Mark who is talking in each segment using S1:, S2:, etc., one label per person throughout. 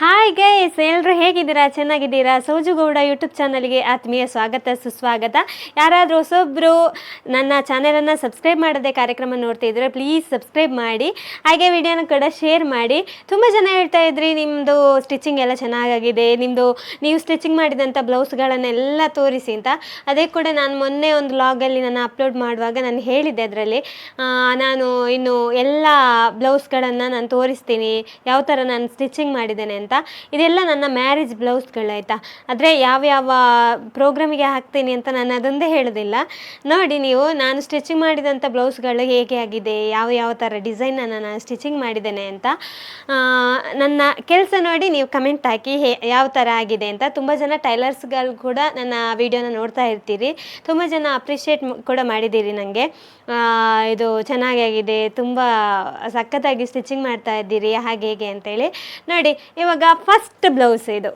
S1: Hi guys ಎಲ್ಲರೂ ಹೇಗಿದ್ದೀರಾ? ಚೆನ್ನಾಗಿದ್ದೀರಾ? ಸೋಜುಗೌಡ ಯೂಟ್ಯೂಬ್ ಚಾನಲ್ಗೆ ಆತ್ಮೀಯ ಸ್ವಾಗತ, ಸುಸ್ವಾಗತ. ಯಾರಾದರೂ ಹೊಸೊಬ್ಬರು ನನ್ನ ಚಾನಲನ್ನು ಸಬ್ಸ್ಕ್ರೈಬ್ ಮಾಡದೆ ಕಾರ್ಯಕ್ರಮ ನೋಡ್ತಾ ಇದ್ರೆ ಪ್ಲೀಸ್ ಸಬ್ಸ್ಕ್ರೈಬ್ ಮಾಡಿ, ಹಾಗೆ ವಿಡಿಯೋನ ಕೂಡ ಶೇರ್ ಮಾಡಿ. ತುಂಬ ಜನ ಹೇಳ್ತಾ ಇದ್ರಿ ನಿಮ್ಮದು ಸ್ಟಿಚಿಂಗ್ ಎಲ್ಲ ಚೆನ್ನಾಗಾಗಿದೆ ನಿಮ್ಮದು ನೀವು ಸ್ಟಿಚಿಂಗ್ ಮಾಡಿದಂಥ ಬ್ಲೌಸ್ಗಳನ್ನೆಲ್ಲ ತೋರಿಸಿ ಅಂತ. ಅದೇ ಕೂಡ ನಾನು ಮೊನ್ನೆ ಒಂದು ಲಾಗಲ್ಲಿ ನಾನು ಅಪ್ಲೋಡ್ ಮಾಡುವಾಗ ನಾನು ಹೇಳಿದ್ದೆ ಅದರಲ್ಲಿ. ನಾನು ಇನ್ನು ಎಲ್ಲ ಬ್ಲೌಸ್ಗಳನ್ನು ನಾನು ತೋರಿಸ್ತೀನಿ, ಯಾವ ಥರ ನಾನು ಸ್ಟಿಚಿಂಗ್ ಮಾಡಿದ್ದೇನೆ ಇದೆಲ್ಲ ನನ್ನ ಮ್ಯಾರೇಜ್ ಬ್ಲೌಸ್ಗಳು ಆಯಿತಾ? ಆದರೆ ಯಾವ್ಯಾವ ಪ್ರೋಗ್ರಾಮಿಗೆ ಹಾಕ್ತೀನಿ ಅಂತ ನಾನು ಅದೊಂದೇ ಹೇಳೋದಿಲ್ಲ. ನೋಡಿ ನೀವು, ನಾನು ಸ್ಟಿಚಿಂಗ್ ಮಾಡಿದಂಥ ಬ್ಲೌಸ್ಗಳು ಹೇಗೆ ಆಗಿದೆ, ಯಾವ ಯಾವ ಥರ ಡಿಸೈನನ್ನು ನಾನು ಸ್ಟಿಚಿಂಗ್ ಮಾಡಿದ್ದೇನೆ ಅಂತ ನನ್ನ ಕೆಲಸ ನೋಡಿ ನೀವು ಕಮೆಂಟ್ ಹಾಕಿ ಹೇ, ಯಾವ ಥರ ಆಗಿದೆ ಅಂತ. ತುಂಬ ಜನ ಟೈಲರ್ಸ್ಗಳು ಕೂಡ ನನ್ನ ವಿಡಿಯೋನ ನೋಡ್ತಾ ಇರ್ತೀರಿ. ತುಂಬ ಜನ ಅಪ್ರಿಷಿಯೇಟ್ ಕೂಡ ಮಾಡಿದ್ದೀರಿ ನನಗೆ. ಇದು ಚೆನ್ನಾಗಿ ಆಗಿದೆ, ತುಂಬ ಸಖತ್ತಾಗಿ ಸ್ಟಿಚಿಂಗ್ ಮಾಡ್ತಾ ಇದ್ದೀರಿ, ಹಾಗೆ ಹೇಗೆ ಅಂತೇಳಿ. ನೋಡಿ, ಇವಾಗ ಫಸ್ಟ್ ಬ್ಲೌಸ್ ಇದು.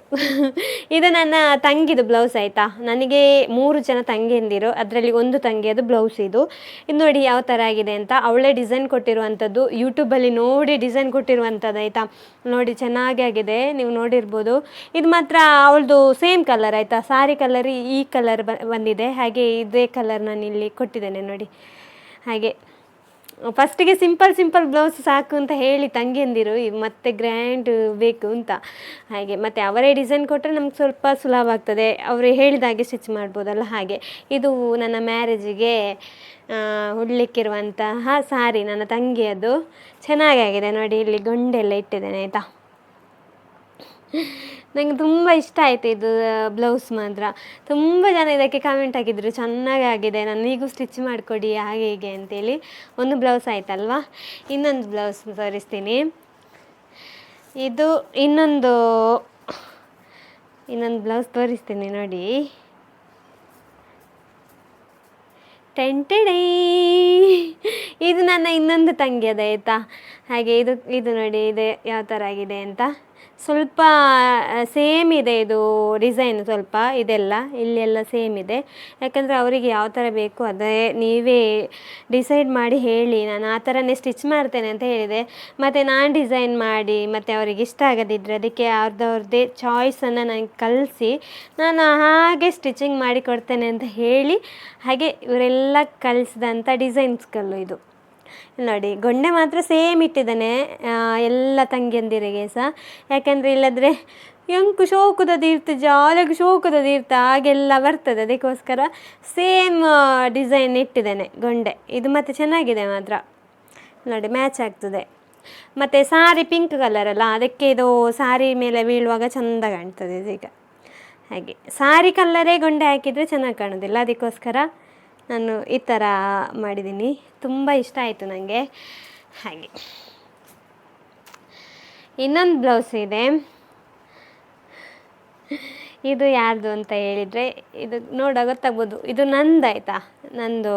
S1: ಇದು ನನ್ನ ತಂಗಿದು ಬ್ಲೌಸ್ ಆಯಿತಾ? ನನಗೆ ಮೂರು ಜನ ತಂಗಿಯಂದಿರು. ಅದರಲ್ಲಿ ಒಂದು ತಂಗಿಯದು ಬ್ಲೌಸ್ ಇದು. ಇದು ನೋಡಿ ಯಾವ ಥರ ಆಗಿದೆ ಅಂತ. ಅವಳೇ ಡಿಸೈನ್ ಕೊಟ್ಟಿರುವಂಥದ್ದು. ಯೂಟ್ಯೂಬಲ್ಲಿ ನೋಡಿ ಡಿಸೈನ್ ಕೊಟ್ಟಿರುವಂಥದ್ದು ಆಯಿತಾ? ನೋಡಿ ಚೆನ್ನಾಗಿ ಆಗಿದೆ. ನೀವು ನೋಡಿರ್ಬೋದು. ಇದು ಮಾತ್ರ ಅವಳದು ಸೇಮ್ ಕಲರ್ ಆಯಿತಾ? ಸಾರಿ ಕಲರ್ ಈ ಕಲರ್ ಬಂದಿದೆ. ಹಾಗೆ ಇದೇ ಕಲರ್ ನಾನು ಇಲ್ಲಿ ಕೊಟ್ಟಿದ್ದೇನೆ ನೋಡಿ. ಹಾಗೆ. ಫಸ್ಟಿಗೆ ಸಿಂಪಲ್ ಸಿಂಪಲ್ ಬ್ಲೌಸ್ ಸಾಕು ಅಂತ ಹೇಳಿ ತಂಗಿಯಂದಿರು ಮತ್ತೆ ಗ್ರ್ಯಾಂಡ್ ಬೇಕು ಅಂತ. ಹಾಗೆ, ಮತ್ತೆ ಅವರೇ ಡಿಸೈನ್ ಕೊಟ್ಟರೆ ನಮ್ಗೆ ಸ್ವಲ್ಪ ಸುಲಭ ಆಗ್ತದೆ. ಅವರು ಹೇಳಿದ ಹಾಗೆ ಸ್ಟಿಚ್ ಮಾಡ್ಬೋದಲ್ಲ ಹಾಗೆ. ಇದು ನನ್ನ ಮ್ಯಾರೇಜಿಗೆ ಉಡ್ಲಿಕ್ಕಿರುವಂತಹ ಸಾರಿ ನನ್ನ ತಂಗಿಯದು. ಚೆನ್ನಾಗಾಗಿದೆ ನೋಡಿ, ಇಲ್ಲಿ ಗೊಂಡೆಲ್ಲ ಇಟ್ಟಿದ್ದೇನೆ, ಆಯಿತಾ? ನನಗೆ ತುಂಬ ಇಷ್ಟ ಆಯಿತು ಇದು ಬ್ಲೌಸ್ ಮಾತ್ರ. ತುಂಬ ಜನ ಇದಕ್ಕೆ ಕಮೆಂಟ್ ಹಾಕಿದರು, ಚೆನ್ನಾಗಿ ಆಗಿದೆ ನನಗೂ ಸ್ಟಿಚ್ ಮಾಡಿಕೊಡಿ, ಹಾಗೆ ಹೀಗೆ ಅಂತೇಳಿ. ಒಂದು ಬ್ಲೌಸ್ ಆಯ್ತಲ್ವಾ? ಇನ್ನೊಂದು ಬ್ಲೌಸ್ ತೋರಿಸ್ತೀನಿ. ಇದು ಇನ್ನೊಂದು ಇನ್ನೊಂದು ಬ್ಲೌಸ್ ತೋರಿಸ್ತೀನಿ ನೋಡಿ. ಟೆಂಟೆಡೈ. ಇದು ನನ್ನ ಇನ್ನೊಂದು ತಂಗಿ ಅದ ಆಯಿತಾ? ಹಾಗೆ ಇದು ಇದು ನೋಡಿ, ಇದೆ ಯಾವ ಥರ ಆಗಿದೆ ಅಂತ. ಸ್ವಲ್ಪ ಸೇಮ್ ಇದೆ ಇದು ಡಿಸೈನ್ ಸ್ವಲ್ಪ, ಇದೆಲ್ಲ, ಇಲ್ಲೆಲ್ಲ ಸೇಮ್ ಇದೆ. ಯಾಕಂದರೆ ಅವರಿಗೆ ಯಾವ ಥರ ಬೇಕು ಅದೇ ನೀವೇ ಡಿಸೈಡ್ ಮಾಡಿ ಹೇಳಿ. ನಾನು ಆ ಥರನೇ ಸ್ಟಿಚ್ ಮಾಡ್ತೇನೆ ಅಂತ ಹೇಳಿದೆ. ಮತ್ತು ನಾನು ಡಿಸೈನ್ ಮಾಡಿ, ಮತ್ತು ಅವರಿಗೆ ಇಷ್ಟ ಆಗದಿದ್ದರೆ ಅದಕ್ಕೆ ಅವ್ರದ್ದವ್ರದ್ದೇ ಚಾಯ್ಸನ್ನು ನನಗೆ ಕಲಿಸಿ, ನಾನು ಹಾಗೆ ಸ್ಟಿಚಿಂಗ್ ಮಾಡಿ ಕೊಡ್ತೇನೆ ಅಂತ ಹೇಳಿ, ಹಾಗೆ ಇವರೆಲ್ಲ ಕಲಿಸಿದಂಥ ಡಿಸೈನ್ಸ್ಗಳು ಇದು. ನೋಡಿ, ಗೊಂಡೆ ಮಾತ್ರ ಸೇಮ್ ಇಟ್ಟಿದ್ದಾನೆ ಎಲ್ಲ ತಂಗಿಯಂದಿರಿಗೆ ಸಹ. ಯಾಕೆಂದರೆ ಇಲ್ಲದ್ರೆ ಎಂಕು ಶೋಕದ ತೀರ್ಥ ಜಾಲಿಗೆ ಶೋಕದ ತೀರ್ಥ, ಹಾಗೆಲ್ಲ ಬರ್ತದೆ. ಅದಕ್ಕೋಸ್ಕರ ಸೇಮ್ ಡಿಸೈನ್ ಇಟ್ಟಿದ್ದೇನೆ ಗೊಂಡೆ. ಇದು ಮತ್ತೆ ಚೆನ್ನಾಗಿದೆ ಮಾತ್ರ. ನೋಡಿ, ಮ್ಯಾಚ್ ಆಗ್ತದೆ. ಮತ್ತು ಸಾರಿ ಪಿಂಕ್ ಕಲರ್ ಅಲ್ಲ, ಅದಕ್ಕೆ ಇದು ಸಾರಿ ಮೇಲೆ ಬೀಳುವಾಗ ಚೆಂದ ಕಾಣ್ತದೆ ಇದೀಗ. ಹಾಗೆ, ಸಾರಿ ಕಲ್ಲರೇ ಗೊಂಡೆ ಹಾಕಿದರೆ ಚೆನ್ನಾಗಿ ಕಾಣೋದಿಲ್ಲ. ಅದಕ್ಕೋಸ್ಕರ ನಾನು ಈ ಥರ ಮಾಡಿದ್ದೀನಿ. ತುಂಬ ಇಷ್ಟ ಆಯಿತು ನನಗೆ. ಹಾಗೆ. ಇನ್ನೊಂದು ಬ್ಲೌಸ್ ಇದೆ. ಇದು ಯಾರ್ದು ಅಂತ ಹೇಳಿದರೆ, ಇದು ನೋಡ ಗೊತ್ತಾಗ್ಬೋದು ಇದು ನಂದು ಆಯಿತಾ? ನಂದು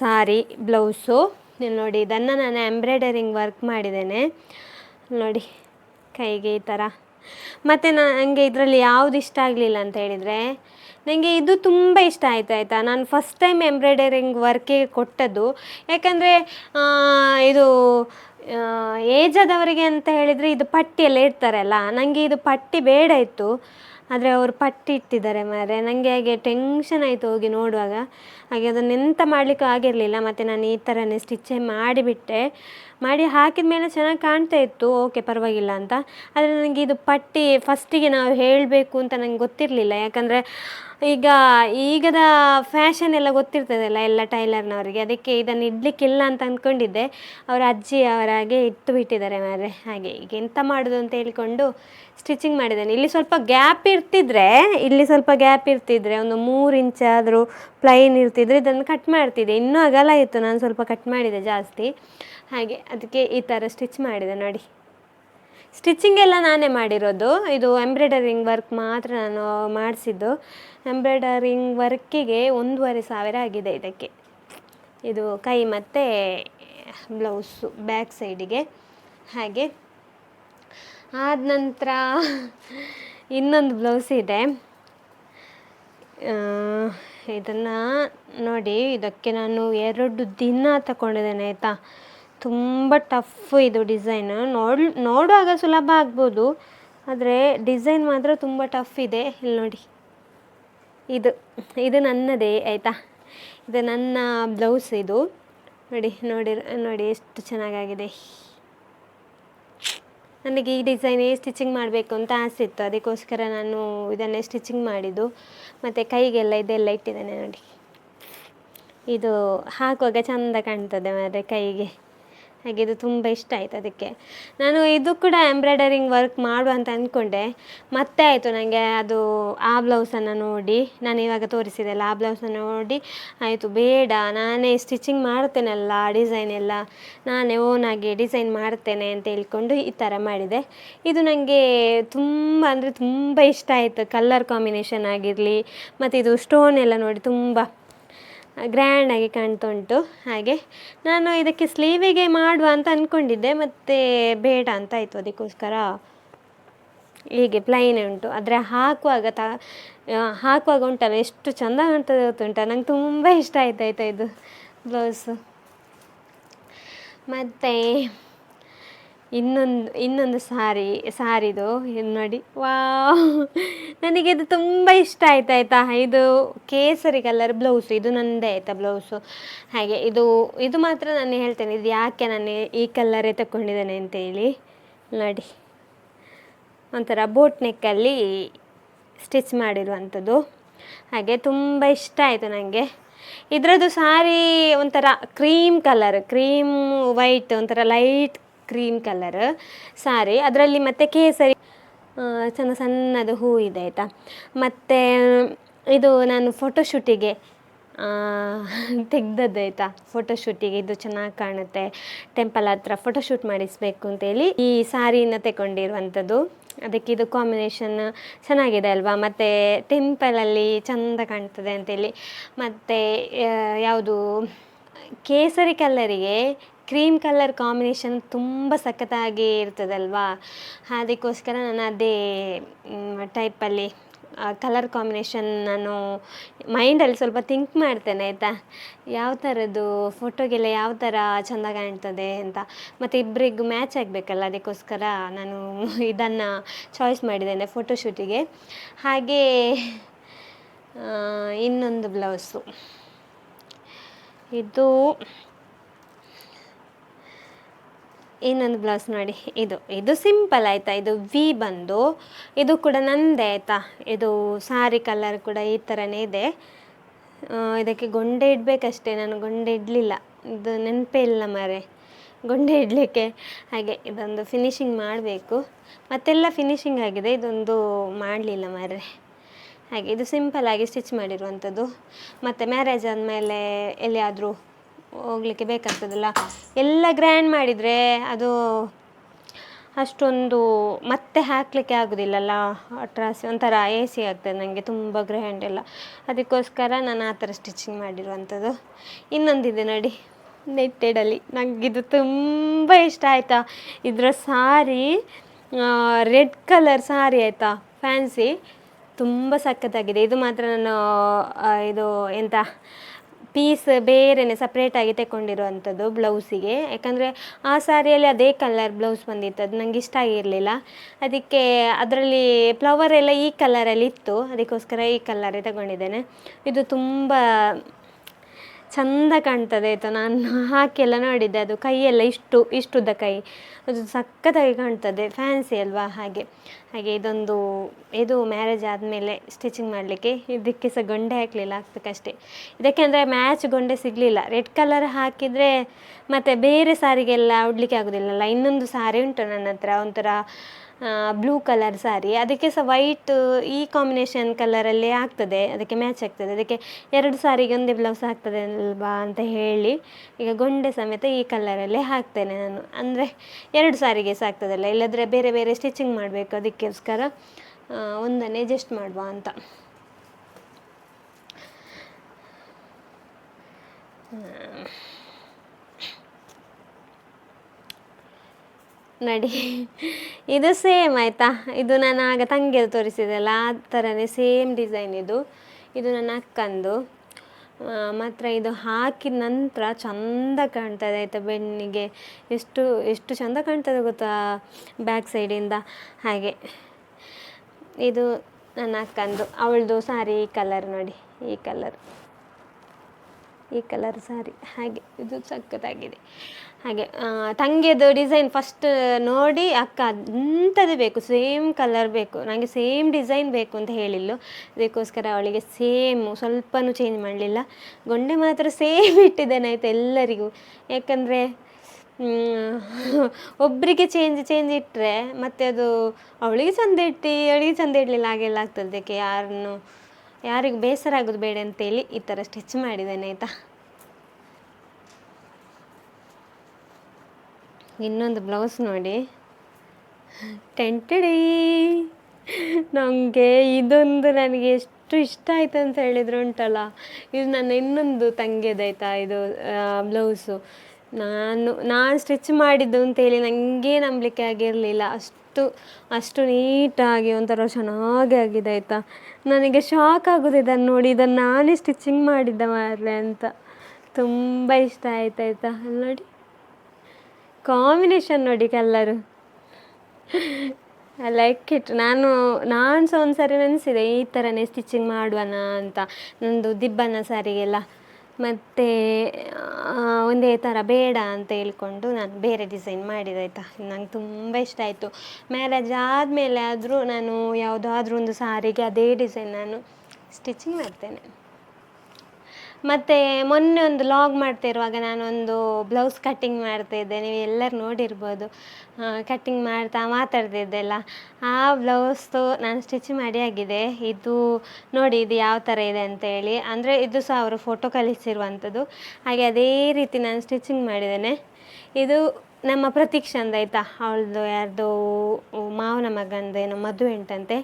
S1: ಸಾರಿ, ಬ್ಲೌಸು. ಇಲ್ಲಿ ನೋಡಿ, ಇದನ್ನು ನಾನು ಎಂಬ್ರಾಯ್ಡರಿಂಗ್ ವರ್ಕ್ ಮಾಡಿದ್ದೇನೆ. ನೋಡಿ, ಕೈಗೆ ಈ ಥರ. ಮತ್ತು ನನಗೆ ಇದರಲ್ಲಿ ಯಾವುದು ಇಷ್ಟ ಆಗಲಿಲ್ಲ ಅಂತ ಹೇಳಿದರೆ ನನಗೆ ಇದು ತುಂಬ ಇಷ್ಟ ಆಯಿತು, ಆಯಿತಾ? ನಾನು ಫಸ್ಟ್ ಟೈಮ್ ಎಂಬ್ರಾಯ್ಡರಿಂಗ್ ವರ್ಕಿಗೆ ಕೊಟ್ಟದ್ದು. ಯಾಕಂದರೆ ಇದು ಏಜ್ ಆದವರಿಗೆ ಅಂತ ಹೇಳಿದರೆ ಇದು ಪಟ್ಟಿ ಎಲ್ಲ ಇಡ್ತಾರಲ್ಲ ನನಗೆ ಇದು ಪಟ್ಟಿ ಬೇಡ ಇತ್ತು. ಆದರೆ ಅವರು ಪಟ್ಟಿ ಇಟ್ಟಿದ್ದಾರೆ ಮಾರೆ ನನಗೆ ಹಾಗೆ ಟೆನ್ಷನ್ ಆಯಿತು ಹೋಗಿ ನೋಡುವಾಗ. ಹಾಗೆ ಅದನ್ನು ಎಂತ ಮಾಡಲಿಕ್ಕೂ ಆಗಿರಲಿಲ್ಲ. ಮತ್ತು ನಾನು ಈ ಥರನೇ ಸ್ಟಿಚ್ಚೇ ಮಾಡಿಬಿಟ್ಟೆ. ಮಾಡಿ ಹಾಕಿದ ಮೇಲೆ ಚೆನ್ನಾಗಿ ಕಾಣ್ತಾ ಇತ್ತು. ಓಕೆ ಪರವಾಗಿಲ್ಲ ಅಂತ. ಆದರೆ ನನಗೆ ಇದು ಪಟ್ಟಿ ಫಸ್ಟಿಗೆ ನಾವು ಹೇಳಬೇಕು ಅಂತ ನಂಗೆ ಗೊತ್ತಿರಲಿಲ್ಲ. ಯಾಕಂದರೆ ಈಗ ಈಗದ ಫ್ಯಾಷನ್ ಎಲ್ಲ ಗೊತ್ತಿರ್ತದಲ್ಲ ಎಲ್ಲ ಟೈಲರ್ನವರಿಗೆ. ಅದಕ್ಕೆ ಇದನ್ನು ಇಡಲಿಕ್ಕಿಲ್ಲ ಅಂತ ಅಂದ್ಕೊಂಡಿದ್ದೆ ಅವರ ಅಜ್ಜಿ ಅವರಾಗೆ ಇಟ್ಟು ಬಿಟ್ಟಿದ್ದಾರೆ ಮಾರೆ ಹಾಗೆ ಈಗ ಎಂತ ಮಾಡೋದು ಅಂತ ಹೇಳಿಕೊಂಡು ಸ್ಟಿಚಿಂಗ್ ಮಾಡಿದ್ದೇನೆ. ಇಲ್ಲಿ ಸ್ವಲ್ಪ ಗ್ಯಾಪ್ ಇರ್ತಿದ್ರೆ, ಇಲ್ಲಿ ಸ್ವಲ್ಪ ಗ್ಯಾಪ್ ಇರ್ತಿದ್ರೆ, ಒಂದು ಮೂರು ಇಂಚ್ ಆದರೂ ಪ್ಲೈನ್ ಇರ್ತಿದ್ರೆ ಇದನ್ನು ಕಟ್ ಮಾಡ್ತಿದ್ದೆ. ಇನ್ನೂ ಅಗಲ ಇತ್ತು, ನಾನು ಸ್ವಲ್ಪ ಕಟ್ ಮಾಡಿದೆ ಜಾಸ್ತಿ. ಹಾಗೆ ಅದಕ್ಕೆ ಈ ಥರ ಸ್ಟಿಚ್ ಮಾಡಿದೆ ನೋಡಿ. ಸ್ಟಿಚಿಂಗ್ ಎಲ್ಲ ನಾನೇ ಮಾಡಿರೋದು. ಇದು ಎಂಬ್ರಾಯ್ಡರಿಂಗ್ ವರ್ಕ್ ಮಾತ್ರ ನಾನು ಮಾಡಿಸಿದ್ದು. ಎಂಬ್ರಾಯ್ಡರಿಂಗ್ ವರ್ಕಿಗೆ ಒಂದೂವರೆ ಸಾವಿರ ಆಗಿದೆ ಇದಕ್ಕೆ. ಇದು ಕೈ ಮತ್ತು ಬ್ಲೌಸು ಬ್ಯಾಕ್ ಸೈಡಿಗೆ ಹಾಗೆ ಆದ ನಂತರ ಇನ್ನೊಂದು ಬ್ಲೌಸ್ ಇದೆ. ಇದನ್ನು ನೋಡಿ, ಇದಕ್ಕೆ ನಾನು ಎರಡು ದಿನ ತಗೊಂಡಿದ್ದೇನೆ, ಆಯಿತಾ? ತುಂಬ ಟಫ್ ಇದು ಡಿಸೈನ್. ನೋಡ್, ನೋಡುವಾಗ ಸುಲಭ ಆಗ್ಬೋದು, ಆದರೆ ಡಿಸೈನ್ ಮಾತ್ರ ತುಂಬ ಟಫ್ ಇದೆ. ಇಲ್ಲಿ ನೋಡಿ. ಇದು ಇದು ನನ್ನದೇ, ಆಯಿತಾ? ಇದು ನನ್ನ ಬ್ಲೌಸ್ ಇದು. ನೋಡಿ ನೋಡಿ ನೋಡಿ ಎಷ್ಟು ಚೆನ್ನಾಗಾಗಿದೆ. ನನಗೆ ಈ ಡಿಸೈನೇ ಸ್ಟಿಚಿಂಗ್ ಮಾಡಬೇಕು ಅಂತ ಆಸೆ ಇತ್ತು. ಅದಕ್ಕೋಸ್ಕರ ನಾನು ಇದನ್ನೇ ಸ್ಟಿಚಿಂಗ್ ಮಾಡಿದ್ದು. ಮತ್ತು ಕೈಗೆಲ್ಲ ಇದೆಲ್ಲ ಇಟ್ಟಿದ್ದೇನೆ ನೋಡಿ. ಇದು ಹಾಕುವಾಗ ಚಂದ ಕಾಣ್ತದೆ ಮಾರೆ ಕೈಗೆ. ಹಾಗೆ ಇದು ತುಂಬ ಇಷ್ಟ ಆಯಿತು ಅದಕ್ಕೆ. ನಾನು ಇದು ಕೂಡ ಎಂಬ್ರಾಯ್ಡರಿಂಗ್ ವರ್ಕ್ ಮಾಡುವ ಅಂತ ಅಂದ್ಕೊಂಡೆ ಮತ್ತೆ ಆಯಿತು ನನಗೆ ಅದು ಆ ಬ್ಲೌಸನ್ನು ನೋಡಿ, ನಾನು ಇವಾಗ ತೋರಿಸಿದೆಲ್ಲ ಆ ಬ್ಲೌಸನ್ನು ನೋಡಿ ಆಯಿತು ಬೇಡ, ನಾನೇ ಸ್ಟಿಚಿಂಗ್ ಮಾಡ್ತೇನಲ್ಲ ಡಿಸೈನ್ ಎಲ್ಲ. ನಾನೇ ಓನಾಗಿ ಡಿಸೈನ್ ಮಾಡ್ತೇನೆ ಅಂತ ಹೇಳ್ಕೊಂಡು ಈ ಥರ ಮಾಡಿದೆ. ಇದು ನನಗೆ ತುಂಬ, ಅಂದರೆ ತುಂಬ ಇಷ್ಟ ಆಯಿತು. ಕಲರ್ ಕಾಂಬಿನೇಷನ್ ಆಗಿರಲಿ, ಮತ್ತು ಇದು ಸ್ಟೋನ್ ಎಲ್ಲ ನೋಡಿ ತುಂಬ ಗ್ರ್ಯಾಂಡಾಗಿ ಕಾಣ್ತಾ ಉಂಟು ಹಾಗೆ ನಾನು ಇದಕ್ಕೆ ಸ್ಲೀವಿಗೆ ಮಾಡುವ ಅಂತ ಅಂದ್ಕೊಂಡಿದ್ದೆ ಮತ್ತು ಬೇಡ ಅಂತ ಆಯಿತು ಅದಕ್ಕೋಸ್ಕರ. ಹೀಗೆ ಪ್ಲೈನೇ ಉಂಟು. ಆದರೆ ಹಾಕುವಾಗ ತ ಹಾಕುವಾಗ ಉಂಟಲ್ಲ, ಎಷ್ಟು ಚಂದ ಕಾಣ್ತದೆ ಗೊತ್ತುಂಟ ನಂಗೆ ತುಂಬ ಇಷ್ಟ ಆಯ್ತು ಆಯ್ತಾ ಇದು ಬ್ಲೌಸು ಮತ್ತು ಇನ್ನೊಂದು ಇನ್ನೊಂದು ಸಾರಿ, ಸಾರಿದು. ಇದು ನೋಡಿ ವಾ ನನಗೆ ಇದು ತುಂಬ ಇಷ್ಟ ಆಯ್ತು, ಆಯಿತಾ? ಇದು ಕೇಸರಿ ಕಲರ್ ಬ್ಲೌಸು ಇದು ನನ್ನದೇ ಆಯಿತಾ ಬ್ಲೌಸು ಹಾಗೆ, ಇದು ಇದು ಮಾತ್ರ ನಾನು ಹೇಳ್ತೇನೆ, ಇದು ಯಾಕೆ ನಾನು ಈ ಕಲ್ಲರೇ ತಗೊಂಡಿದ್ದೇನೆ ಅಂತೇಳಿ. ನೋಡಿ, ಒಂಥರ ಬೋಟ್ ನೆಕ್ಕಲ್ಲಿ ಸ್ಟಿಚ್ ಮಾಡಿರುವಂಥದ್ದು. ಹಾಗೆ, ತುಂಬ ಇಷ್ಟ ಆಯಿತು ನನಗೆ ಇದರದ್ದು ಸಾರಿ ಒಂಥರ ಕ್ರೀಮ್ ಕಲರ್ ಕ್ರೀಮ್ ವೈಟ್ ಒಂಥರ ಲೈಟ್ ಕ್ರೀಮ್ ಕಲರ್ ಸಾರಿ. ಅದರಲ್ಲಿ ಮತ್ತೆ ಕೇಸರಿ ಸಣ್ಣ ಸಣ್ಣದು ಹೂ ಇದೆ ಆಯಿತಾ. ಮತ್ತು ಇದು ನಾನು ಫೋಟೋಶೂಟಿಗೆ ತೆಗ್ದದ್ದು ಆಯಿತಾ. ಫೋಟೋಶೂಟಿಗೆ ಇದು ಚೆನ್ನಾಗಿ ಕಾಣುತ್ತೆ. ಟೆಂಪಲ್ ಹತ್ರ ಫೋಟೋಶೂಟ್ ಮಾಡಿಸಬೇಕು ಅಂತೇಳಿ ಈ ಸಾರಿನ ತಗೊಂಡಿರುವಂಥದ್ದು. ಅದಕ್ಕೆ ಇದು ಕಾಂಬಿನೇಷನ್ ಚೆನ್ನಾಗಿದೆ ಅಲ್ವಾ? ಮತ್ತು ಟೆಂಪಲಲ್ಲಿ ಚಂದ ಕಾಣ್ತದೆ ಅಂತೇಳಿ ಮತ್ತು ಯಾವುದು, ಕೇಸರಿ ಕಲ್ಲರಿಗೆ ಕ್ರೀಮ್ ಕಲರ್ ಕಾಂಬಿನೇಷನ್ ತುಂಬ ಸಖತ್ತಾಗಿ ಇರ್ತದಲ್ವಾ? ಅದಕ್ಕೋಸ್ಕರ ನಾನು ಅದೇ ಟೈಪಲ್ಲಿ ಕಲರ್ ಕಾಂಬಿನೇಷನ್ ನಾನು ಮೈಂಡಲ್ಲಿ ಸ್ವಲ್ಪ ಥಿಂಕ್ ಮಾಡ್ತೇನೆ, ಆಯಿತಾ? ಯಾವ ಥರದ್ದು ಫೋಟೋಗೆಲ್ಲ ಯಾವ ಥರ ಚೆಂದ ಕಾಣ್ತದೆ ಅಂತ. ಮತ್ತು ಇಬ್ಬರಿಗೂ ಮ್ಯಾಚ್ ಆಗಬೇಕಲ್ಲ, ಅದಕ್ಕೋಸ್ಕರ ನಾನು ಇದನ್ನು ಚಾಯ್ಸ್ ಮಾಡಿದ್ದೇನೆ ಫೋಟೋಶೂಟಿಗೆ ಹಾಗೆ ಇನ್ನೊಂದು ಬ್ಲೌಸು ಇದು ಇನ್ನೊಂದು ಬ್ಲೌಸ್ ನೋಡಿ. ಇದು ಇದು ಸಿಂಪಲ್ ಆಯಿತಾ? ಇದು ವಿ ಬಂದು, ಇದು ಕೂಡ ನಂದೇ ಆಯಿತಾ? ಇದು ಸಾರಿ ಕಲರ್ ಕೂಡ ಈ ಥರನೇ ಇದೆ. ಇದಕ್ಕೆ ಗೊಂಡೆ ಇಡಬೇಕಷ್ಟೇ, ನಾನು ಗೊಂಡೆ ಇಡಲಿಲ್ಲ. ಇದು ನೆನಪೇ ಇಲ್ಲ ಮರೆ. ಗೊಂಡೆ ಇಡಲಿಕ್ಕೆ ಹಾಗೆ ಇದೊಂದು ಫಿನಿಶಿಂಗ್ ಮಾಡಬೇಕು. ಮತ್ತೆಲ್ಲ ಫಿನಿಶಿಂಗ್ ಆಗಿದೆ, ಇದೊಂದು ಮಾಡಲಿಲ್ಲ ಮರೆ. ಹಾಗೆ ಇದು ಸಿಂಪಲ್ ಆಗಿ ಸ್ಟಿಚ್ ಮಾಡಿರುವಂಥದ್ದು. ಮತ್ತು ಮ್ಯಾರೇಜ್ ಆದಮೇಲೆ ಎಲ್ಲಿಯಾದರೂ ಹೋಗ್ಲಿಕ್ಕೆ ಬೇಕಾಗ್ತದಲ್ಲ? ಎಲ್ಲ ಗ್ರ್ಯಾಂಡ್ ಮಾಡಿದರೆ ಅದು ಅಷ್ಟೊಂದು ಮತ್ತೆ ಹಾಕಲಿಕ್ಕೆ ಆಗೋದಿಲ್ಲಲ್ಲ? ಟ್ರಾಸಿ ಒಂಥರ ಎ ಸಿ ಆಗ್ತದೆ ನನಗೆ ತುಂಬ ಗ್ರ್ಯಾಂಡ್ ಎಲ್ಲ. ಅದಕ್ಕೋಸ್ಕರ ನಾನು ಆ ಥರ ಸ್ಟಿಚಿಂಗ್ ಮಾಡಿರುವಂಥದ್ದು. ಇನ್ನೊಂದಿದೆ ನೋಡಿ ನೆಟ್ಟೆಡಲ್ಲಿ ನನಗಿದು ತುಂಬ ಇಷ್ಟ ಆಯಿತಾ? ಇದರ ಸಾರಿ ರೆಡ್ ಕಲರ್ ಸಾರಿ ಆಯಿತಾ? ಫ್ಯಾನ್ಸಿ ತುಂಬ ಸಖತ್ತಾಗಿದೆ. ಇದು ಮಾತ್ರ ನಾನು ಇದು ಎಂತ? ಪೀಸ್ ಬೇರೆನೆ ಸಪ್ರೇಟಾಗಿ ತಗೊಂಡಿರುವಂಥದ್ದು ಬ್ಲೌಸಿಗೆ. ಯಾಕಂದರೆ ಆ ಸ್ಯಾರಿಯಲ್ಲಿ ಅದೇ ಕಲರ್ ಬ್ಲೌಸ್ ಬಂದಿತ್ತು ಅದು ನನಗೆ ಇಷ್ಟ ಆಗಿರಲಿಲ್ಲ. ಅದಕ್ಕೆ ಅದರಲ್ಲಿ ಫ್ಲವರ್ ಎಲ್ಲ ಈ ಕಲರಲ್ಲಿ ಇತ್ತು, ಅದಕ್ಕೋಸ್ಕರ ಈ ಕಲರೇ ತಗೊಂಡಿದ್ದೇನೆ. ಇದು ತುಂಬ ಚಂದ ಕಾಣ್ತದೆ ಆಯಿತಾ? ನಾನು ಹಾಕಿ ಎಲ್ಲ ನೋಡಿದ್ದೆ, ಅದು ಕೈಯೆಲ್ಲ ಇಷ್ಟು, ಇಷ್ಟುದ್ದ ಕೈ. ಅದು ಸಖತ್ತಾಗಿ ಕಾಣ್ತದೆ ಫ್ಯಾನ್ಸಿ ಅಲ್ವಾ ಹಾಗೆ. ಹಾಗೆ ಇದೊಂದು, ಇದು ಮ್ಯಾರೇಜ್ ಆದಮೇಲೆ ಸ್ಟಿಚಿಂಗ್ ಮಾಡಲಿಕ್ಕೆ, ಇದಕ್ಕೆ ಸಹ ಗೊಂಡೆ ಹಾಕಲಿಲ್ಲ ಹಾಕ್ಬೇಕಷ್ಟೇ ಇದಕ್ಕೆ ಅಂದರೆ ಮ್ಯಾಚ್ ಗೊಂಡೆ ಸಿಗಲಿಲ್ಲ. ರೆಡ್ ಕಲರ್ ಹಾಕಿದರೆ ಮತ್ತು ಬೇರೆ ಸಾರಿಗೆಲ್ಲ ಉಡಲಿಕ್ಕೆ ಆಗೋದಿಲ್ಲಲ್ಲ, ಇನ್ನೊಂದು ಸಾರಿ ಉಂಟು ನನ್ನ ಹತ್ರ ಒಂಥರ ಬ್ಲೂ ಕಲರ್ ಸಾರಿ ಅದಕ್ಕೆ ಸಹ ವೈಟ್ ಈ ಕಾಂಬಿನೇಷನ್ ಕಲರಲ್ಲಿ ಆಗ್ತದೆ. ಅದಕ್ಕೆ ಮ್ಯಾಚ್ ಆಗ್ತದೆ. ಅದಕ್ಕೆ ಎರಡು ಸಾರಿಗೆ ಒಂದೇ ಬ್ಲೌಸ್ ಆಗ್ತದೆ ಅಲ್ವಾ ಅಂತ ಹೇಳಿ ಈಗ ಗೊಂಡೆ ಸಮೇತ ಈ ಕಲರಲ್ಲೇ ಹಾಕ್ತೇನೆ ನಾನು. ಅಂದರೆ ಎರಡು ಸಾರಿಗೆ ಸಹ ಆಗ್ತದಲ್ಲ. ಇಲ್ಲದ್ರೆ ಬೇರೆ ಬೇರೆ ಸ್ಟಿಚಿಂಗ್ ಮಾಡಬೇಕು. ಅದಕ್ಕೋಸ್ಕರ ಒಂದನ್ನೇ ಜಸ್ಟ್ ಮಾಡುವ ಅಂತ. ನಡಿ. ಇದು ಸೇಮ್ ಆಯಿತಾ? ಇದು ನಾನು ಆಗ ತಂಗಿಯದು ತೋರಿಸಿದೆಲ್ಲ ಆ ಥರನೇ ಸೇಮ್ ಡಿಸೈನ್ ಇದು. ಇದು ನನ್ನ ಅಕ್ಕಂದು. ಮಾತ್ರ ಇದು ಹಾಕಿದ ನಂತರ ಚಂದ ಕಾಣ್ತದೆ ಆಯಿತಾ ಬೆನ್ನಿಗೆ ಎಷ್ಟು ಎಷ್ಟು ಚಂದ ಕಾಣ್ತದೆ ಗೊತ್ತಾ ಬ್ಯಾಕ್ ಸೈಡಿಂದ ಹಾಗೆ. ಇದು ನನ್ನ ಅಕ್ಕಂದು. ಅವಳದು ಸಾರಿ ಈ ಕಲರ್ ನೋಡಿ, ಈ ಕಲರ್ ಈ ಕಲರ್ ಸಾರಿ ಹಾಗೆ, ಇದು ಸಖತ್ತಾಗಿದೆ. ಹಾಗೆ ತಂಗಿಯದು ಡಿಸೈನ್ ಫಸ್ಟ್ ನೋಡಿ, ಅಕ್ಕ ಅಂಥದ್ದು ಬೇಕು ಸೇಮ್ ಕಲರ್ ಬೇಕು ನನಗೆ ಸೇಮ್ ಡಿಸೈನ್ ಬೇಕು ಅಂತ ಹೇಳಿಲ್ಲ. ಅದಕ್ಕೋಸ್ಕರ ಅವಳಿಗೆ ಸೇಮ್ ಸ್ವಲ್ಪನೂ ಚೇಂಜ್ ಮಾಡಲಿಲ್ಲ. ಗೊಂಡೆ ಮಾತ್ರ ಸೇಮ್ ಇಟ್ಟಿದ್ದೇನೆ ಆಯಿತು ಎಲ್ಲರಿಗೂ. ಯಾಕಂದರೆ ಒಬ್ಬರಿಗೆ ಚೇಂಜ್ ಚೇಂಜ್ ಇಟ್ಟರೆ ಮತ್ತೆ ಅದು ಅವಳಿಗೆ ಚಂದ ಇಟ್ಟು, ಅವಳಿಗೆ ಚಂದ ಇಡಲಿಲ್ಲ, ಹಾಗೆಲ್ಲ ಆಗ್ತದೆ. ಅದಕ್ಕೆ ಯಾರನ್ನು, ಯಾರಿಗೂ ಬೇಸರ ಆಗೋದು ಬೇಡ ಅಂತೇಳಿ ಈ ಥರ ಸ್ಟಿಚ್ ಮಾಡಿದ್ದೇನೆ ಆಯಿತಾ. ಇನ್ನೊಂದು ಬ್ಲೌಸ್ ನೋಡಿ. ಟೆಂಟಡಿ ನನಗೆ ಇದೊಂದು ನನಗೆ ಎಷ್ಟು ಇಷ್ಟ ಆಯ್ತು ಅಂತ ಹೇಳಿದ್ರು ಉಂಟಲ್ಲ. ಇದು ನನ್ನ ಇನ್ನೊಂದು ತಂಗಿಯದಾಯ್ತಾ ಇದು ಬ್ಲೌಸು. ನಾನು ನಾನು ಸ್ಟಿಚ್ ಮಾಡಿದ್ದು ಅಂತೇಳಿ ನನಗೆ ನಂಬಲಿಕ್ಕೆ ಆಗಿರಲಿಲ್ಲ. ಅಷ್ಟು ಅಷ್ಟು ನೀಟಾಗಿ ಒಂಥರ ಚೆನ್ನಾಗಿ ಆಗಿದೆ ಆಯಿತಾ. ನನಗೆ ಶಾಕ್ ಆಗೋದು ಇದನ್ನು ನೋಡಿ, ಇದನ್ನು ನಾನೇ ಸ್ಟಿಚಿಂಗ್ ಮಾಡಿದ್ದೆ ಮಾರಲೆ ಅಂತ. ತುಂಬ ಇಷ್ಟ ಆಯ್ತು ಆಯಿತಾ. ನೋಡಿ. ಕಾಂಬಿನೇಷನ್ ನೋಡಿ ಕಲ್ಲರು ಲೈಕ್ ಇಟ್ ನಾನು ನಾನು ಸಹ ಒಂದು ಸಾರಿ ನೆನೆಸಿದೆ, ಈ ಥರನೇ ಸ್ಟಿಚಿಂಗ್ ಮಾಡುವನ ಅಂತ. ನಂದು ದಿಬ್ಬನ ಸಾರಿಗೆಲ್ಲ. ಮತ್ತು ಒಂದೇ ಥರ ಬೇಡ ಅಂತ ಹೇಳ್ಕೊಂಡು ನಾನು ಬೇರೆ ಡಿಸೈನ್ ಮಾಡಿದೆ ಆಯಿತಾ. ನಂಗೆ ತುಂಬ ಇಷ್ಟ ಆಯಿತು. ಮ್ಯಾರೇಜ್ ಆದಮೇಲೆ ಆದರೂ ನಾನು ಯಾವುದಾದ್ರೂ ಒಂದು ಸಾರಿಗೆ, ಅದೇ ಡಿಸೈನ್ ನಾನು ಸ್ಟಿಚಿಂಗ್ ಮಾಡ್ತೇನೆ. ಮತ್ತು ಮೊನ್ನೆ ಒಂದು ಲಾಗ್ ಮಾಡ್ತಾ ಇರುವಾಗ ನಾನೊಂದು ಬ್ಲೌಸ್ ಕಟ್ಟಿಂಗ್ ಮಾಡ್ತಾ ಇದ್ದೆ. ನೀವು ಎಲ್ಲರೂ ನೋಡಿರ್ಬೋದು. ಕಟ್ಟಿಂಗ್ ಮಾಡ್ತಾ ಮಾತಾಡ್ತಿದ್ದೆಲ್ಲ ಆ ಬ್ಲೌಸ್ದು ನಾನು ಸ್ಟಿಚ್ ಮಾಡಿ ಆಗಿದೆ. ಇದು ನೋಡಿ, ಇದು ಯಾವ ಥರ ಇದೆ ಅಂತೇಳಿ ಅಂದರೆ ಇದು ಸಹ ಅವರು ಫೋಟೋ ಕಳಿಸಿರುವಂಥದ್ದು ಹಾಗೆ ಅದೇ ರೀತಿ ನಾನು ಸ್ಟಿಚಿಂಗ್ ಮಾಡಿದ್ದೇನೆ. ಇದು ನಮ್ಮ ಪ್ರತೀಕ್ಷಂದು ಆಯಿತಾ? ಅವಳದು ಯಾರ್ದು ಮಾವನ ಮಗಂದು ಮದುವೆ ಉಂಟಂತೆ.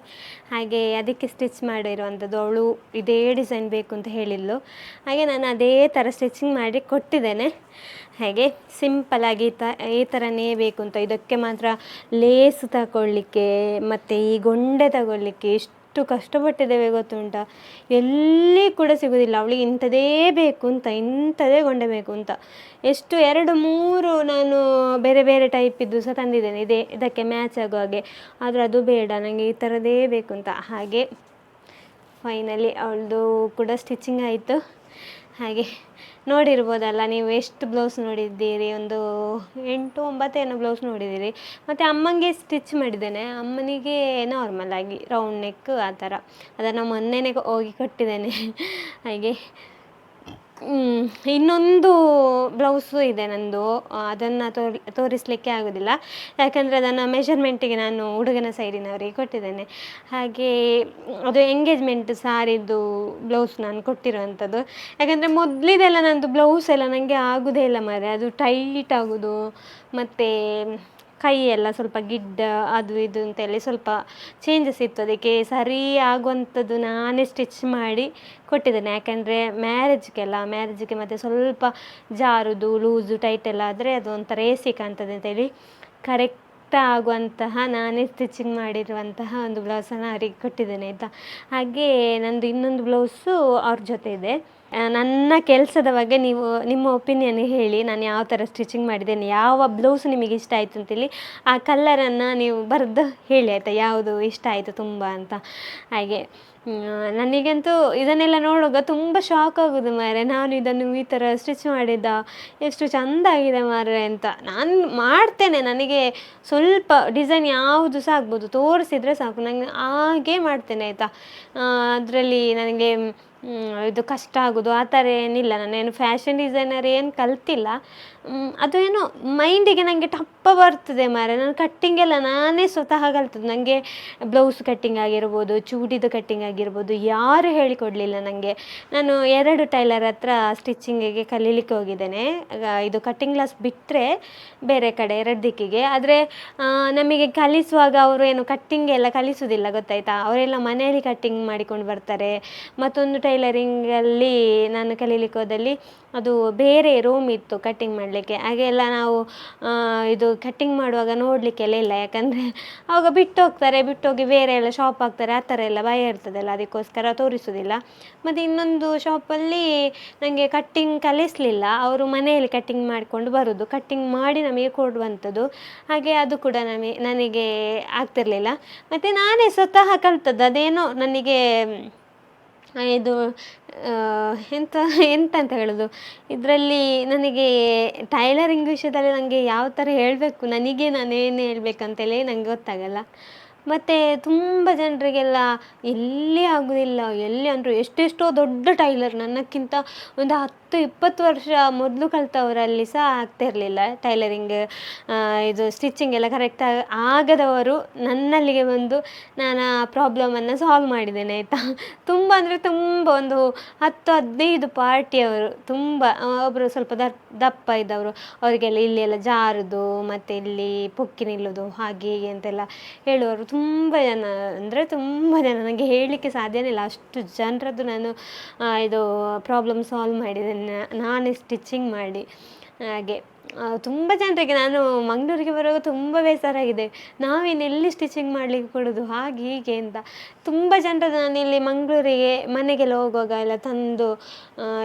S1: ಹಾಗೆ ಅದಕ್ಕೆ ಸ್ಟಿಚ್ ಮಾಡಿರುವಂಥದ್ದು ಅವಳು ಇದೇ ಡಿಸೈನ್ ಬೇಕು ಅಂತ ಹೇಳಿದ್ಲು. ಹಾಗೆ ನಾನು ಅದೇ ಥರ ಸ್ಟಿಚಿಂಗ್ ಮಾಡಿ ಕೊಟ್ಟಿದ್ದೇನೆ. ಹಾಗೆ ಸಿಂಪಲಾಗಿ ತ, ಈ ಥರನೇ ಬೇಕು ಅಂತ. ಇದಕ್ಕೆ ಮಾತ್ರ ಲೇಸ್ ತಗೊಳ್ಳಿಕ್ಕೆ ಮತ್ತು ಈ ಗೊಂಡೆ ತಗೊಳ್ಳಿಕ್ಕೆ ಎಷ್ಟು ಕಷ್ಟಪಟ್ಟಿದ್ದೇವೆ ಗೊತ್ತುಂಟ? ಎಲ್ಲಿ ಕೂಡ ಸಿಗೋದಿಲ್ಲ. ಅವಳಿಗೆ ಇಂಥದೇ ಬೇಕು ಅಂತ ಇಂಥದೇ ಗೊಂಡೆ ಬೇಕು ಅಂತ ಎಷ್ಟು ಎರಡು ಮೂರು ನಾನು ಬೇರೆ ಬೇರೆ ಟೈಪಿದ್ದು ಸಹ ತಂದಿದ್ದೇನೆ. ಇದೇ, ಇದಕ್ಕೆ ಮ್ಯಾಚ್ ಆಗೋ ಹಾಗೆ. ಆದರೆ ಅದು ಬೇಡ ನನಗೆ ಈ ಥರದೇ ಬೇಕು ಅಂತ ಹಾಗೆ ಫೈನಲಿ ಅವಳದು ಕೂಡ ಸ್ಟಿಚಿಂಗ್ ಆಯಿತು. ಹಾಗೆ ನೋಡಿರ್ಬೋದಲ್ಲ, ನೀವು ಎಷ್ಟು ಬ್ಲೌಸ್ ನೋಡಿದ್ದೀರಿ? ಒಂದು ಎಂಟು, ಒಂಬತ್ತು ಏನೋ ಬ್ಲೌಸ್ ನೋಡಿದ್ದೀರಿ. ಮತ್ತು ಅಮ್ಮನಿಗೆ ಸ್ಟಿಚ್ ಮಾಡಿದ್ದೇನೆ. ಅಮ್ಮನಿಗೆ ನಾರ್ಮಲ್ ಆಗಿ ರೌಂಡ್ ನೆಕ್ ಆ ಥರ. ಅದನ್ನು ಮೊನ್ನೆನೇ ಹೋಗಿ ಕೊಟ್ಟಿದ್ದೇನೆ. ಹಾಗೆ ಇನ್ನೊಂದು ಬ್ಲೌಸು ಇದೆ ನಂದು. ಅದನ್ನು ತೋರಿ, ತೋರಿಸಲಿಕ್ಕೆ ಆಗೋದಿಲ್ಲ. ಯಾಕಂದರೆ ಅದನ್ನು ಮೆಷರ್ಮೆಂಟಿಗೆ ನಾನು ಹುಡುಗನ ಸೈಡಿನವರಿಗೆ ಕೊಟ್ಟಿದ್ದೇನೆ. ಹಾಗೆ ಅದು ಎಂಗೇಜ್ಮೆಂಟ್ ಸಾರಿದ್ದು ಬ್ಲೌಸ್ ನಾನು ಕೊಟ್ಟಿರುವಂಥದ್ದು. ಯಾಕಂದರೆ ಮೊದಲಿದೆಲ್ಲ ನಂದು ಬ್ಲೌಸ್ ಎಲ್ಲ ನನಗೆ ಆಗೋದೇ ಇಲ್ಲ ಮಾರೆ ಅದು ಟೈಟ್ ಆಗೋದು, ಮತ್ತು ಕೈ ಎಲ್ಲ ಸ್ವಲ್ಪ ಗಿಡ್ಡ, ಅದು ಇದು ಅಂತೇಳಿ ಸ್ವಲ್ಪ ಚೇಂಜಸ್ ಇತ್ತು. ಅದಕ್ಕೆ ಸರಿ ಆಗುವಂಥದ್ದು ನಾನೇ ಸ್ಟಿಚ್ ಮಾಡಿ ಕೊಟ್ಟಿದ್ದೇನೆ. ಯಾಕೆಂದರೆ ಮ್ಯಾರೇಜ್ಗೆಲ್ಲ ಮ್ಯಾರೇಜ್ಗೆ ಮತ್ತು ಸ್ವಲ್ಪ ಜಾರುದು ಲೂಸು ಟೈಟ್ ಎಲ್ಲ ಆದರೆ ಅದು ಒಂಥರ ಏಸಿ ಕಾಣ್ತದೆ ಅಂತೇಳಿ ಕರೆಕ್ಟ್ ಆಗುವಂತಹ, ನಾನೇ ಸ್ಟಿಚಿಂಗ್ ಮಾಡಿರುವಂತಹ ಒಂದು ಬ್ಲೌಸನ್ನು ಅವರಿಗೆ ಕೊಟ್ಟಿದ್ದೇನೆ ಆಯಿತಾ? ಹಾಗೆ ನಂದು ಇನ್ನೊಂದು ಬ್ಲೌಸು ಅವ್ರ ಜೊತೆ ಇದೆ. ನನ್ನ ಕೆಲಸದ ಬಗ್ಗೆ ನೀವು ನಿಮ್ಮ ಒಪಿನಿಯನ್ ಹೇಳಿ, ನಾನು ಯಾವ ಥರ ಸ್ಟಿಚಿಂಗ್ ಮಾಡಿದ್ದೇನೆ, ಯಾವ ಬ್ಲೌಸ್ ನಿಮಗೆ ಇಷ್ಟ ಆಯಿತು ಅಂತೇಳಿ ಆ ಕಲ್ಲರನ್ನು ನೀವು ಬರೆದು ಹೇಳಿ ಆಯಿತಾ, ಯಾವುದು ಇಷ್ಟ ಆಯಿತು ತುಂಬ ಅಂತ. ಹಾಗೆ ನನಗಂತೂ ಇದನ್ನೆಲ್ಲ ನೋಡುವಾಗ ತುಂಬ ಶಾಕ್ ಆಗೋದು ಮಾರೆ ನಾನು ಇದನ್ನು ಈ ಥರ ಸ್ಟಿಚ್ ಮಾಡಿದ್ದ, ಎಷ್ಟು ಚೆಂದ ಆಗಿದೆ ಮಾರೆ ಅಂತ. ನಾನು ಮಾಡ್ತೇನೆ, ನನಗೆ ಸ್ವಲ್ಪ ಡಿಸೈನ್ ಯಾವುದು ಸಹ ಆಗ್ಬೋದು, ತೋರಿಸಿದರೆ ಸಾಕು. ನನಗೆ ಹಾಗೇ ಮಾಡ್ತೇನೆ ಆಯಿತಾ. ಅದರಲ್ಲಿ ನನಗೆ ಇದು ಕಷ್ಟ ಆಗೋದು, ಆ ಥರ ಏನಿಲ್ಲ. ನಾನೇನು ಫ್ಯಾಷನ್ ಡಿಸೈನರ್ ಏನು ಕಲ್ತಿಲ್ಲ. ಅದು ಏನೋ ಮೈಂಡಿಗೆ ನನಗೆ ಟಪ್ಪ ಬರ್ತದೆ ಮಾರೆ. ನಾನು ಕಟ್ಟಿಂಗ್ ಎಲ್ಲ ನಾನೇ ಸ್ವತಃ ಕಲ್ತದ್ದು. ನನಗೆ ಬ್ಲೌಸ್ ಕಟ್ಟಿಂಗ್ ಆಗಿರ್ಬೋದು, ಚೂಡಿದು ಕಟ್ಟಿಂಗ್ ಆಗಿರ್ಬೋದು, ಯಾರು ಹೇಳಿಕೊಡಲಿಲ್ಲ ನನಗೆ ನಾನು ಎರಡು ಟೈಲರ್ ಹತ್ರ ಸ್ಟಿಚ್ಚಿಂಗಿಗೆ ಕಲೀಲಿಕ್ಕೆ ಹೋಗಿದ್ದೇನೆ. ಇದು ಕಟ್ಟಿಂಗ್ ಕ್ಲಾಸ್ ಬಿಟ್ಟರೆ ಬೇರೆ ಕಡೆ, ಎರಡು ದಿಕ್ಕಿಗೆ. ಆದರೆ ನಮಗೆ ಕಲಿಸುವಾಗ ಅವರು ಏನು ಕಟ್ಟಿಂಗ್ ಎಲ್ಲ ಕಲಿಸೋದಿಲ್ಲ, ಗೊತ್ತಾಯ್ತಾ? ಅವರೆಲ್ಲ ಮನೆಯಲ್ಲಿ ಕಟ್ಟಿಂಗ್ ಮಾಡಿಕೊಂಡು ಬರ್ತಾರೆ. ಮತ್ತೊಂದು ಟೈಲರ್ ಟೈಲರಿಂಗಲ್ಲಿ ನಾನು ಕಲೀಲಿಕ್ಕೆ ಹೋದಲ್ಲಿ ಅದು ಬೇರೆ ರೂಮ್ ಇತ್ತು ಕಟ್ಟಿಂಗ್ ಮಾಡಲಿಕ್ಕೆ. ಹಾಗೆಲ್ಲ ನಾವು ಇದು ಕಟ್ಟಿಂಗ್ ಮಾಡುವಾಗ ನೋಡಲಿಕ್ಕೆಲ್ಲ ಇಲ್ಲ. ಯಾಕಂದರೆ ಅವಾಗ ಬಿಟ್ಟು ಹೋಗ್ತಾರೆ ಬಿಟ್ಟು ಹೋಗಿ ಬೇರೆ ಎಲ್ಲ ಶಾಪ್ ಹಾಕ್ತಾರೆ. ಆ ಥರ ಎಲ್ಲ ಭಯ ಇರ್ತದಲ್ಲ, ಅದಕ್ಕೋಸ್ಕರ ತೋರಿಸೋದಿಲ್ಲ. ಮತ್ತು ಇನ್ನೊಂದು ಶಾಪಲ್ಲಿ ನನಗೆ ಕಟ್ಟಿಂಗ್ ಕಲಿಸಲಿಲ್ಲ. ಅವರು ಮನೆಯಲ್ಲಿ ಕಟ್ಟಿಂಗ್ ಮಾಡಿಕೊಂಡು ಬರೋದು. ಕಟ್ಟಿಂಗ್ ಮಾಡಿ ನಮಗೆ ಕೊಡುವಂಥದ್ದು. ಹಾಗೆ ಅದು ಕೂಡ ನಮಗೆ ನನಗೆ ಆಗ್ತಿರಲಿಲ್ಲ. ಮತ್ತು ನಾನೇ ಸ್ವತಃ ಕಲ್ತದ್ದು. ಅದೇನೋ ನನಗೆ ಇದು ಎಂತ ಎಂತ ಅಂತ ಹೇಳೋದು? ಇದರಲ್ಲಿ ನನಗೆ ಟೈಲರಿಂಗ್ ವಿಷಯದಲ್ಲಿ ನನಗೆ ಯಾವ ಥರ ಹೇಳಬೇಕು? ನನಗೆ ನಾನೇನು ಹೇಳಬೇಕಂತೇಳಿ ನಂಗೆ ಗೊತ್ತಾಗಲ್ಲ. ಮತ್ತು ತುಂಬ ಜನರಿಗೆಲ್ಲ ಎಲ್ಲಿ ಆಗೋದಿಲ್ಲ, ಎಲ್ಲಿ ಅಂದರೂ ಎಷ್ಟೆಷ್ಟೋ ದೊಡ್ಡ ಟೈಲರ್ ನನ್ನಕ್ಕಿಂತ ಒಂದು ಹತ್ತು, ಇಪ್ಪತ್ತು ವರ್ಷ ಮೊದಲು ಕಲಿತವರಲ್ಲಿ ಸಹ ಆಗ್ತಿರಲಿಲ್ಲ ಟೈಲರಿಂಗ್ ಇದು ಸ್ಟಿಚಿಂಗ್ ಎಲ್ಲ ಕರೆಕ್ಟ್ ಆಗದವರು ನನ್ನಲ್ಲಿಗೆ ಬಂದು ನಾನು ಆ ಪ್ರಾಬ್ಲಮನ್ನು ಸಾಲ್ವ್ ಮಾಡಿದ್ದೇನೆ, ಆಯಿತಾ? ತುಂಬ ಅಂದರೆ ತುಂಬ ಒಂದು ಹತ್ತು, ಹದಿನೈದು ಪಾರ್ಟಿಯವರು ತುಂಬ ಒಬ್ಬರು ಸ್ವಲ್ಪ ದಪ್ಪ ಇದ್ದವರು. ಅವರಿಗೆಲ್ಲ ಇಲ್ಲಿ ಎಲ್ಲ ಜಾರುದು, ಮತ್ತು ಇಲ್ಲಿ ಪೊಕ್ಕಿ ನಿಲ್ಲೋದು, ಹಾಗೆ ಹೀಗೆ ಅಂತೆಲ್ಲ ಹೇಳುವವರು ತುಂಬ ಜನ, ಅಂದರೆ ತುಂಬ ಜನ ನನಗೆ ಹೇಳಲಿಕ್ಕೆ ಸಾಧ್ಯನೇ ಇಲ್ಲ. ಅಷ್ಟು ಜನರದ್ದು ನಾನು ಇದು ಪ್ರಾಬ್ಲಮ್ ಸಾಲ್ವ್ ಮಾಡಿದ್ದೇನೆ ನಾನೇ ಸ್ಟಿಚಿಂಗ್ ಮಾಡಿ. ಹಾಗೆ. ತುಂಬ ಜನರಿಗೆ ನಾನು ಮಂಗಳೂರಿಗೆ ಬರುವಾಗ ತುಂಬ ಬೇಸರ ಆಗಿದೆ ನಾವೇನು ಎಲ್ಲಿ ಸ್ಟಿಚಿಂಗ್ ಮಾಡಲಿಕ್ಕೆ ಕೊಡೋದು, ಹಾಗೆ ಹೀಗೆ ಅಂತ. ತುಂಬ ಜನರದ್ದು ಇಲ್ಲಿ ಮಂಗಳೂರಿಗೆ ಮನೆಗೆಲ್ಲ ಹೋಗುವಾಗ ಎಲ್ಲ ತಂದು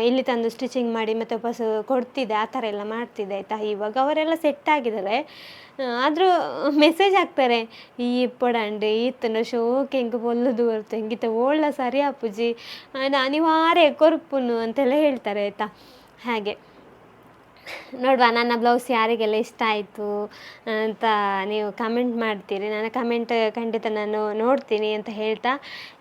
S1: ಇಲ್ಲಿ ತಂದು ಸ್ಟಿಚಿಂಗ್ ಮಾಡಿ ಮತ್ತೆ ವಾಪಸ್ ಕೊಡ್ತಿದ್ದೆ, ಆ ಥರ ಎಲ್ಲ ಮಾಡ್ತಿದ್ದೆ ಆಯಿತಾ? ಇವಾಗ ಅವರೆಲ್ಲ ಸೆಟ್ ಆಗಿದ್ದಾರೆ. ಆದರೂ ಮೆಸೇಜ್ ಹಾಕ್ತಾರೆ, ಈ ಇಪ್ಪಡಂಡು ಈತನ ಶೋಕೆ ಹೆಂಗೆ ಬೊಲ್ಲದು ಬರ್ತು ಹೆಂಗಿತ ಓಳ್ಳ ಸರಿ ಅಪ್ಪುಜಿ. ಅನಿವಾರ್ಯ ಕೊರ್ಪುನು ಅಂತೆಲ್ಲ ಹೇಳ್ತಾರೆ ಆಯಿತಾ? ಹಾಗೆ. ನೋಡುವ, ನನ್ನ ಬ್ಲೌಸ್ ಯಾರಿಗೆಲ್ಲ ಇಷ್ಟ ಆಯಿತು ಅಂತ ನೀವು ಕಮೆಂಟ್ ಮಾಡ್ತೀರಿ. ನನ್ನ ಕಮೆಂಟ್ ಖಂಡಿತ ನಾನು ನೋಡ್ತೀನಿ ಅಂತ ಹೇಳ್ತಾ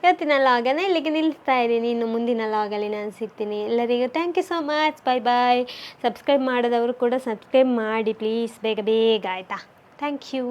S1: ಇವತ್ತಿನ ಲಾಗನ ಇಲ್ಲಿಗೆ ನಿಲ್ಲಿಸ್ತಾ ಇದ್ದೀನಿ. ಇನ್ನು ಮುಂದಿನ ಲಾಗಲ್ಲಿ ನಾನು ಸಿಗ್ತೀನಿ. ಎಲ್ಲರಿಗೂ thank you so much bye bye subscribe ಮಾಡಿದವರು ಕೂಡ ಸಬ್ಸ್ಕ್ರೈಬ್ ಮಾಡಿ ಪ್ಲೀಸ್ ಬೇಗ ಬೇಗ ಆಯಿತಾ? Thank you